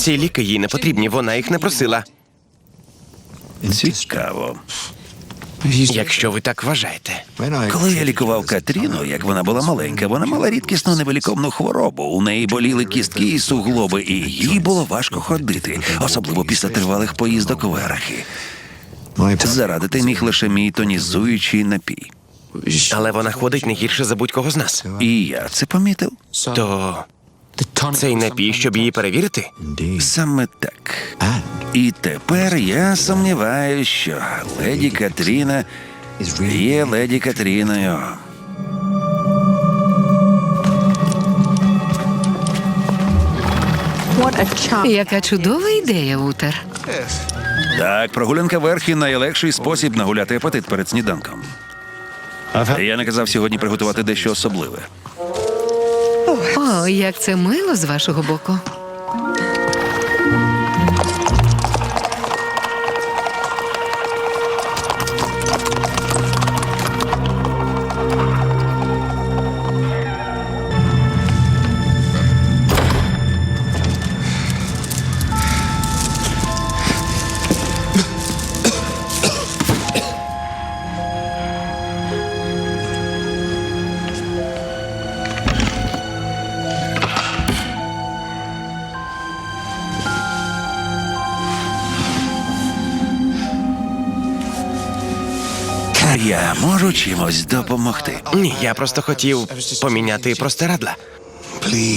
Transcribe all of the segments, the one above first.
Ці ліки їй не потрібні, вона їх не просила. Цікаво. Якщо ви так вважаєте. Коли я лікував Катріну, як вона була маленька, вона мала рідкісну невиліковну хворобу. У неї боліли кістки і суглоби, і їй було важко ходити, особливо після тривалих поїздок в верхи. Зарадити міг лише мій тонізуючий напій. Але вона ходить не гірше за будь-кого з нас. І я це помітив. То цей напій, щоб її перевірити? Саме так. І тепер я сумніваюся, що леді Катріна є леді Катріною. Яка чудова ідея, Утер. Так, прогулянка верхи найлегший спосіб нагуляти апетит перед сніданком. Я наказав сьогодні приготувати дещо особливе. О, як це мило з вашого боку. Я можу чимось допомогти. Ні, я просто хотів поміняти простирадла.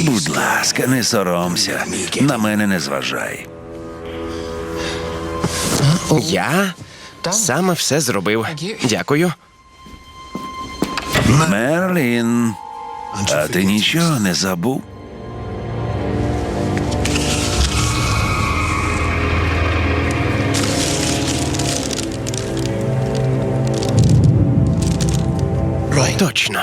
Будь ласка, не соромся. На мене не зважай. Я саме все зробив. Дякую. Мерлін. А ти нічого не забув? Точно.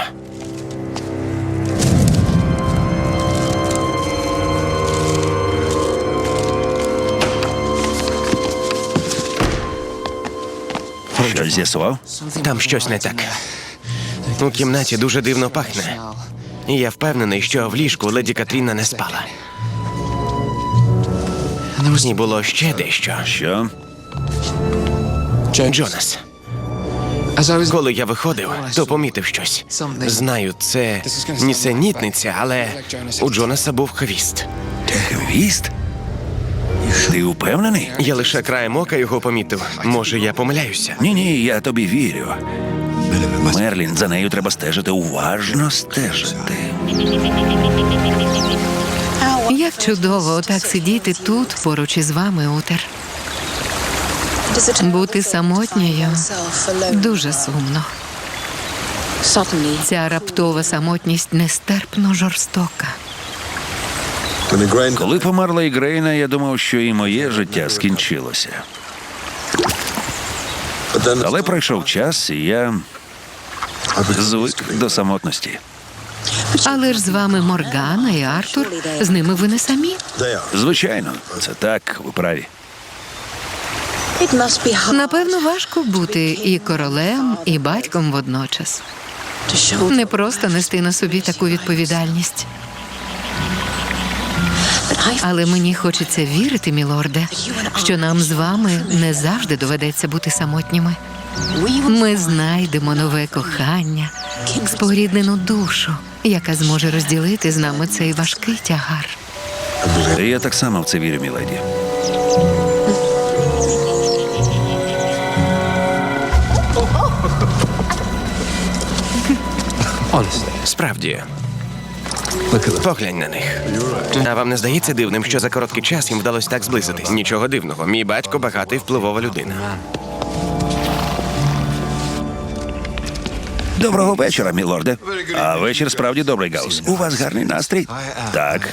Щось з'ясував? Там щось не так. У кімнаті дуже дивно пахне. І я впевнений, що в ліжку леді Катріна не спала. І було ще дещо. Що? Джонас. Коли я виходив, то помітив щось. Знаю, це нісенітниця, але у Джонаса був хвіст. Хвіст? Ти упевнений? Я лише краєм ока його помітив. Може, я помиляюся. Ні, ні, я тобі вірю. Мерлін, за нею треба стежити уважно стежити. Як чудово отак сидіти тут поруч із вами, Утер. Бути самотньою дуже сумно. Ця раптова самотність нестерпно жорстока. Коли померла Ігрейна, я думав, що і моє життя скінчилося. Але пройшов час, і я звик до самотності. Але ж з вами Моргана і Артур. З ними ви не самі. Звичайно, це так, ви праві. Напевно, важко бути і королем, і батьком водночас. Не просто нести на собі таку відповідальність. Але мені хочеться вірити, мілорде, що нам з вами не завжди доведеться бути самотніми. Ми знайдемо нове кохання, споріднену душу, яка зможе розділити з нами цей важкий тягар. Я так само в це вірю, міледі. Справді. Поглянь на них. А вам не здається дивним, що за короткий час їм вдалося так зблизитись? Нічого дивного. Мій батько багатий впливова людина. Доброго вечора, мілорде. А вечір справді добрий, Гаус. У вас гарний настрій? Так.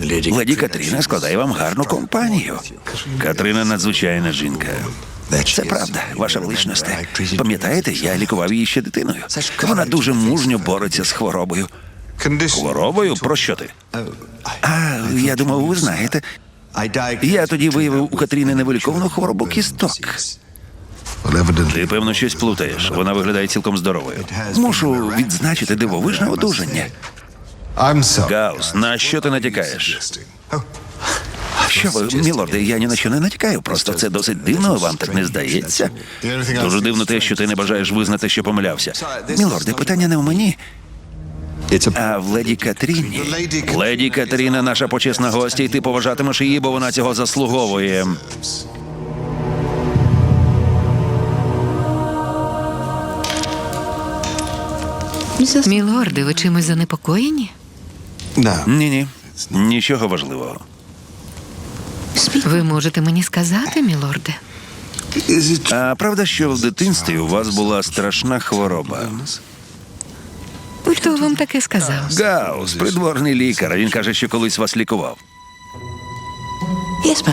Леді Катріна складає вам гарну компанію. Катрина надзвичайна жінка. Це правда, ваша величність. Пам'ятаєте, я лікував її ще дитиною. Вона дуже мужньо бореться з хворобою. Хворобою? Про що ти? А, я думав, ви знаєте. Я тоді виявив у Катріни невиліковну хворобу кісток. Ти, певно, щось плутаєш. Вона виглядає цілком здоровою. Мушу відзначити дивовижне одужання. Гаус, на що ти натякаєш? Що ви, мілорде, я ні на що не натякаю, просто це досить дивно, вам так не здається. Дуже дивно те, що ти не бажаєш визнати, що помилявся. Мілорде, питання не в мені, а в леді Катріні. Леді Катріна наша почесна гостя, і ти поважатимеш її, бо вона цього заслуговує. Мілорде, ви чимось занепокоєні? Ні, ні, нічого важливого. Ви можете мені сказати, мілорде? А правда, що в дитинстві у вас була страшна хвороба? Хто вам таке сказав? Гаус, придворний лікар. Він каже, що колись вас лікував.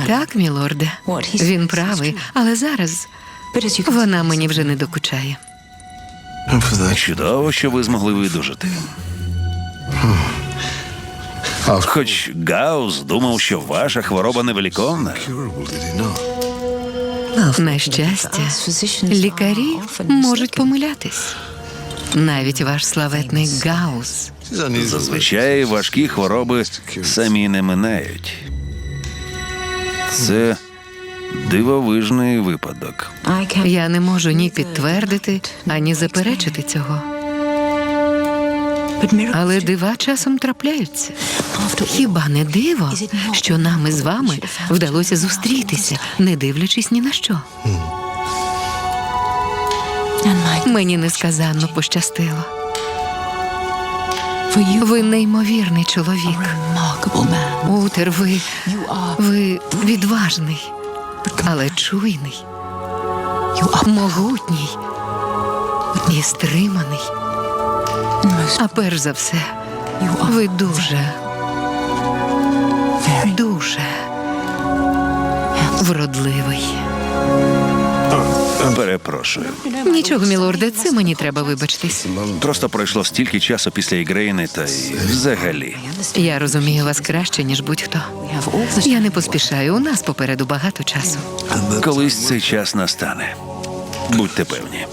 Так, мілорде. Він правий, але зараз вона мені вже не докучає. Чудово, що ви змогли видужити. Хоч Гаус думав, що ваша хвороба невеликовна. На щастя, лікарі можуть помилятись. Навіть ваш славетний Гаус. Зазвичай важкі хвороби самі не минають. Це дивовижний випадок. Я не можу ні підтвердити, ані заперечити цього. Але дива часом трапляються. Хіба не диво, що нам із вами вдалося зустрітися, не дивлячись ні на що? Мені несказанно пощастило. Ви неймовірний чоловік. Утер, ви, ви відважний, але чуйний, могутній і стриманий. А перш за все, ви дуже, дуже вродливий. Перепрошую. Нічого, мілорде, це мені треба вибачитись. Просто пройшло стільки часу після Ігрейни, та й взагалі. Я розумію вас краще, ніж будь-хто. Я не поспішаю, у нас попереду багато часу. Колись цей час настане. Будьте певні.